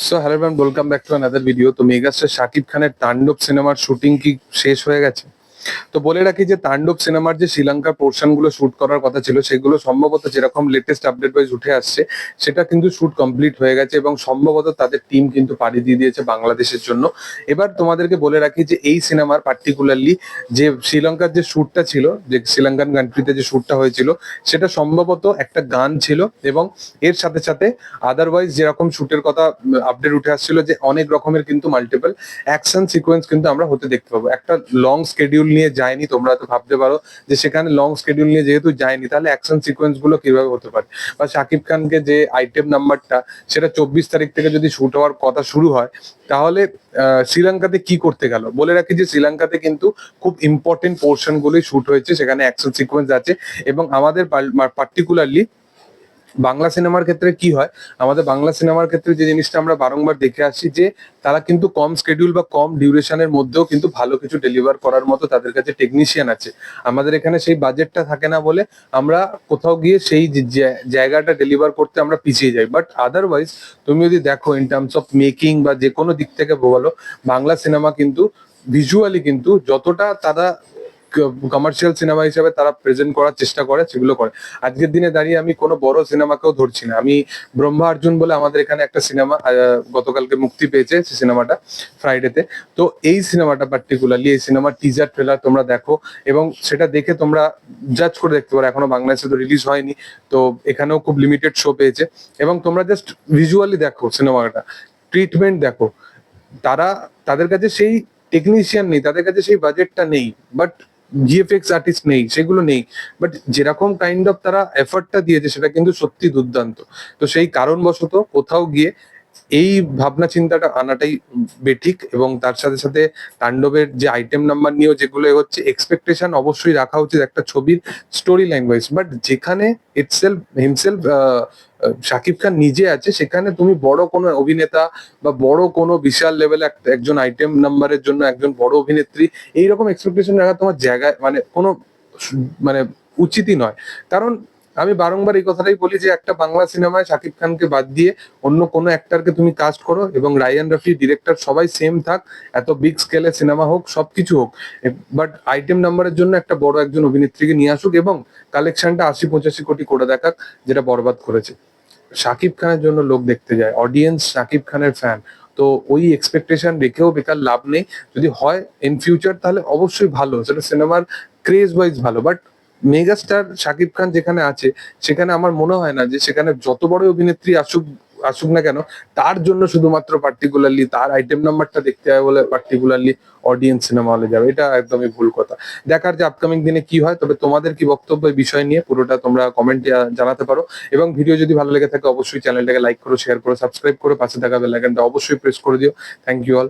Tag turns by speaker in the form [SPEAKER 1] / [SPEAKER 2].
[SPEAKER 1] So hello ma'am welcome back to another video তো megastar Shakib খানের তাণ্ডব সিনেমার শুটিং কি শেষ হয়ে গেছে? তো বলে রাখি যে তাণ্ডব সিনেমার যে শ্রীলঙ্কার পোর্শনগুলো শুট করার কথা ছিল, সেগুলো সম্ভবত যেরকম লেটেস্ট আপডেট ওয়াইজ উঠে আসছে, সেটা কিন্তু শুট কমপ্লিট হয়ে গেছে এবং সম্ভবত তাদের টিম কিন্তু পাড়ি দিয়ে দিয়েছে বাংলাদেশের জন্য। এবার তোমাদেরকে বলে রাখি যে এই সিনেমার পার্টিকুলারলি যে শ্রীলঙ্কার যে শুটটা ছিল, যে শ্রীলঙ্কান কান্ট্রিতে যে শুটটা হয়েছিল, সেটা সম্ভবত একটা গান ছিল এবং এর সাথে সাথে আদারওয়াইজ যেরকম শুটের কথা আপডেট উঠে আসছিল যে অনেক রকমের কিন্তু মাল্টিপল অ্যাকশন সিকোয়েন্স কিন্তু আমরা হতে দেখতে পাবো। একটা লং স্কেডিউল নিয়ে যায়নি, তোমরা তো ভাবতে পারো যে সেখানে লং স্কেডিউল নিয়ে যেহেতু যায়নি, তাহলে অ্যাকশন সিকোয়েন্সগুলো কীভাবে হতে পারে? বা শাকিব খানকে যে আইটেম নাম্বারটা সেটা চব্বিশ তারিখ থেকে যদি শুট হওয়ার কথা শুরু হয়, তাহলে শ্রীলঙ্কাতে কি করতে গেল? বলে রাখি যে শ্রীলঙ্কাতে কিন্তু খুব ইম্পর্টেন্ট পোর্শন গুলোই শুট হয়েছে, সেখানে অ্যাকশন সিকোয়েন্স আছে এবং আমাদের পার্টিকুলারলি বাংলা সিনেমার ক্ষেত্রে কি হয়? আমাদের বাংলা সিনেমার ক্ষেত্রে যে জিনিসটা আমরা বারংবার দেখে আসছি যে, তারা কিন্তু কম স্কেডিউল বা কম ডিউরেশনের মধ্যেও কিন্তু ভালো কিছু ডেলিভার করার মতো তাদের কাছে টেকনিশিয়ান আছে। আমাদের এখানে সেই বাজেটটা থাকে না বলে আমরা কোথাও গিয়ে সেই জায়গাটা ডেলিভার করতে আমরা পিছিয়ে যাই। বাট আদারওয়াইজ তুমি যদি দেখো ইন টার্মস অফ মেকিং বা যে কোনো দিক থেকে বলো, বাংলা সিনেমা কিন্তু ভিজুয়ালি কিন্তু যতটা তারা কমার্শিয়াল সিনেমা হিসেবে তারা প্রেজেন্ট করার চেষ্টা করে, সেগুলো করে। আজকের দিনে দাঁড়িয়ে আমি কোনো বড় সিনেমাকেও ধরছি না। আমি ব্রহ্মা অর্জুন বলে আমাদের এখানে একটা সিনেমা গতকালকে মুক্তি পেয়েছে সেই সিনেমাটা ফ্রাইডেতে তো এই সিনেমাটা পার্টিকুলারলি এই সিনেমার টিজার ট্রেলার তোমরা দেখো এবং সেটা দেখে তোমরা জাজ করে দেখতে পারো। এখনও বাংলাদেশে তো রিলিজ হয়নি, তো এখানেও খুব লিমিটেড শো পেয়েছে। এবং তোমরা জাস্ট ভিজুয়ালি দেখো সিনেমাটা ট্রিটমেন্ট দেখো। তারা, তাদের কাছে সেই টেকনিশিয়ান নেই, তাদের কাছে সেই বাজেটটা নেই। বাট জিএফএক্স আর্টিস্ট নেই, সেগুলো নেই। বাট যেরকম কাইন্ড অফ তারা এফার্টটা দিয়েছে, সেটা কিন্তু সত্যি দুর্দান্ত। তো সেই কারণবশত কোথাও গিয়ে এই ভাবনা চিন্তাটা আনাটাই বেঠিক এবং তার সাথে সাথে তাণ্ডবের যে আইটেম নাম্বার নিয়েও যেগুলো হচ্ছে এক্সপেকটেশন অবশ্যই রাখা উচিত একটা ছবির স্টোরি লাইন ওয়াইজ বাট যেখানে ইটসেলফ হিমসেলফ শাকিব খান নিজে আছে, সেখানে তুমি বড় কোনো অভিনেতা বা বড় কোনো বিশাল লেভেলে একজন আইটেম নাম্বারের জন্য একজন বড় অভিনেত্রী, এইরকম এক্সপেকটেশন রাখা তোমার জায়গায় মানে কোনো মানে উচিতই নয়। কারণ আমি বারংবার এই কথাটাই বলি যে একটা বাংলা সিনেমায় শাকিব খানকে বাদ দিয়ে অন্য কোনো অ্যাক্টরকে তুমি কাস্ট করো এবং রায়ান রফি ডিরেক্টর সবাই সেম থাক, এত বিগ স্কেলে সিনেমা হোক, সবকিছু হোক। বাট আইটেম নাম্বারের জন্য একটা বড় একজন অভিনেত্রীকে নিয়ে আসুক এবং কালেকশনটা আশি পঁচাশি কোটি করে দেখাক, যেটা বরবাদ করেছে। শাকিব খানের জন্য লোক দেখতে যায় অডিয়েন্স শাকিব খানের ফ্যান তো ওই এক্সপেকটেশন রেখেও বেকার লাভ নেই। যদি হয় ইন ফিউচার তাহলে অবশ্যই ভালো, সেটা সিনেমার ক্রেজ ওয়াইজ ভালো বাট মেগাস্টার শাকিব খান যেখানে আছে, সেখানে আমার মনে হয় না যে সেখানে যত বড় অভিনেত্রী আসুক আসুক না কেন, তার জন্য শুধুমাত্র পার্টিকুলারলি তার আইটেম নাম্বারটা দেখতে হয় বলে পার্টিকুলারলি অডিয়েন্স সিনেমা হলে যাবে। এটা একদমই ভুল কথা। দেখার যে আপকামিং দিনে কি হয়, তবে তোমাদের কি বক্তব্য এই বিষয় নিয়ে পুরোটা তোমরা কমেন্ট জানাতে পারো। এবং ভিডিও যদি ভালো লেগে থাকে, অবশ্যই চ্যানেলটাকে লাইক করো শেয়ার করো সাবস্ক্রাইব করো, পাশে থাকা বেল আইকনটা অবশ্যই প্রেস করে দিও। Thank you all